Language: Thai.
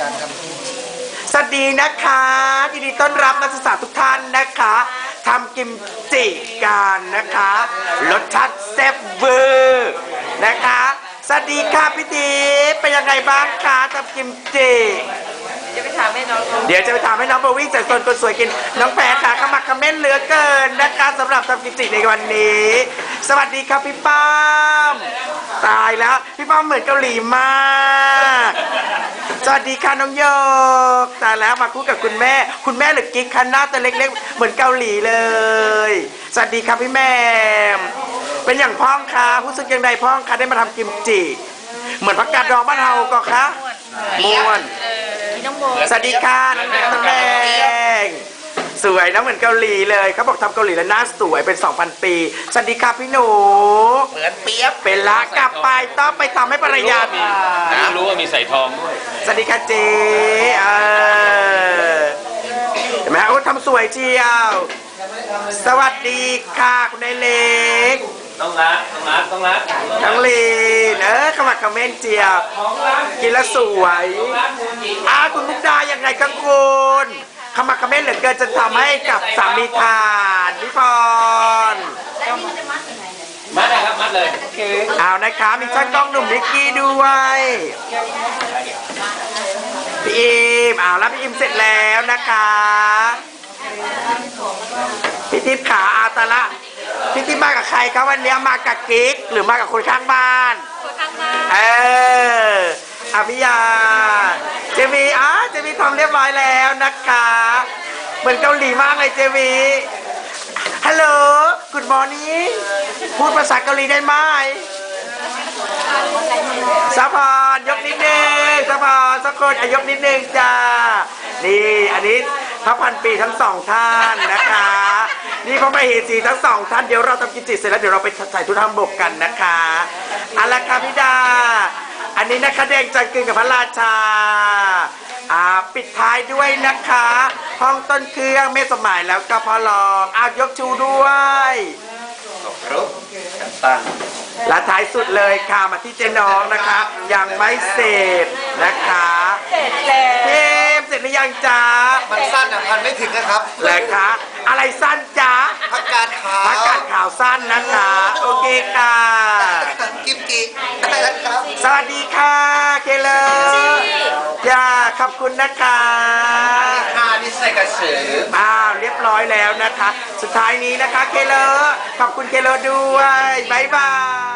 การทำกิมจิสวัสดีนะคะยินดีต้อนรับนักศึกษาทุกท่านนะคะทำกิมจิกันนะคะรสชาติแซ่บเวอร์นะคะสวัสดีค่ะพี่ทีเป็นยังไงบ้างคะทำกิมจิจะไปถามแม่น้องดูเดี๋ยวจะไปถามให้น้องโบวี่จากโซนคนสวยกิน น้องแพรค่ะขมักเขม้นเหลือเกินนะคะสำหรับทำกิมจิในวันนี้ สวัสดีครับพี่ป้ามตายแล้ว พี่ป้ามเหมือนเกาหลีมาก สวัสดีค่ะน้องโยกตายแล้วมาคู่กับคุณแม่ คุณแม่หรือกิ๊กคันหน้าตัวเล็กๆ เหมือนเกาหลีเลย สวัสดีครับพี่แม่มเป็นอย่างพ้องคะรู้สึกยังไงพ้องคะได้มาทำกิมจิ เหมือนพักกาดดองบ้านเฮาก็คะม่วนเออพี่น้องโบสวัสดีค่ะน้องแดงน้องแดงสวยนะเหมือนเกาหลีเลยเขาบอกทำเกาหลีแล้วหน้าสวยเป็น 2,000 ปี สวัสดีค่ะพี่หนูเห มือนเปียบเป็นละกลับไปต้องไปทำให้ภรรยามีรู้ว่ามีใส่ทองด้วยสวัสดีค่ะเจ๊เออเห็นไหมโอ้ทำสวยเชียว สวัสดีค่ะคุณนายเล็กต้องรักต้องรักต้องรักน้องลีนเออขมักเขม้นเจียว กินแล้วสวยอาคุณมุกดายังไงกังคุณขมักเขม้นเหลือเกินจะทำให้กับสามีทานพี่พรมัด เลยครับมัดเลยเอานะคะมีช่างกล้องหนุ่มนิกกี้ด้วยพี่อิมเอาแล้วพี่อิมเสร็จแล้วนะคะพี่ทิพย์ขาอาตาละพี่ทิพย์มากับใครครับวันนี้มากับกิ๊กหรือมากับคนข้างบ้านคนข้างบ้านเอออภิยาเจวีอะเจวีทำเรียบร้อยแล้วนะคะ เหมือนเกาหลีมากเลยเจวี ฮัลโหล good morning พูดภาษาเกาหลีได้ไหมสะพอนยกนิดนึงสะพอนสักคนอะยกนิดนึงจ้า นี่อันนี้พระพันปีทั้งสองท่านนะคะ นี่พระมเหสีทั้งสองท่านเดี๋ยวเราทำกิจจิตเสร็จแล้วเดี๋ยวเราไปใส่ทุนทำบกกันนะคะอาละค่ะพี่ดา อันนี้นะคะแดงจันกึนกับพระราชา อ่าปิดท้ายด้วยนะคะ ห้องต้นเครื่องเมสสมัยแล้วก็พอลองอ้าวยกชูด้วยครบกันตั้งและท้ายสุดเลยค่ะมาที่เจ๊น้องนะคะ ยังไม่เสร็จนะคะเสร็จแล้วเทมเสร็จหรือยังจ๊ะมันสั้นอะพันไม่ถึงนะครับเลยคะอะไรสั้นจ๊ะผักกาดขาวพักกาดขาวสั้นนะคะ โอเคค่ะ กิมจิได้แล้วครับ สวัสดีค่ะ เคเลอร์จ้า ขอบคุณนะคะค่ะนี่ใส่กระสืออ้าวเรียบร้อยแล้วนะคะ สุดท้ายนี้นะคะเคเลอร์ขอบคุณเคเลอร์ด้วย บ๊ายบาย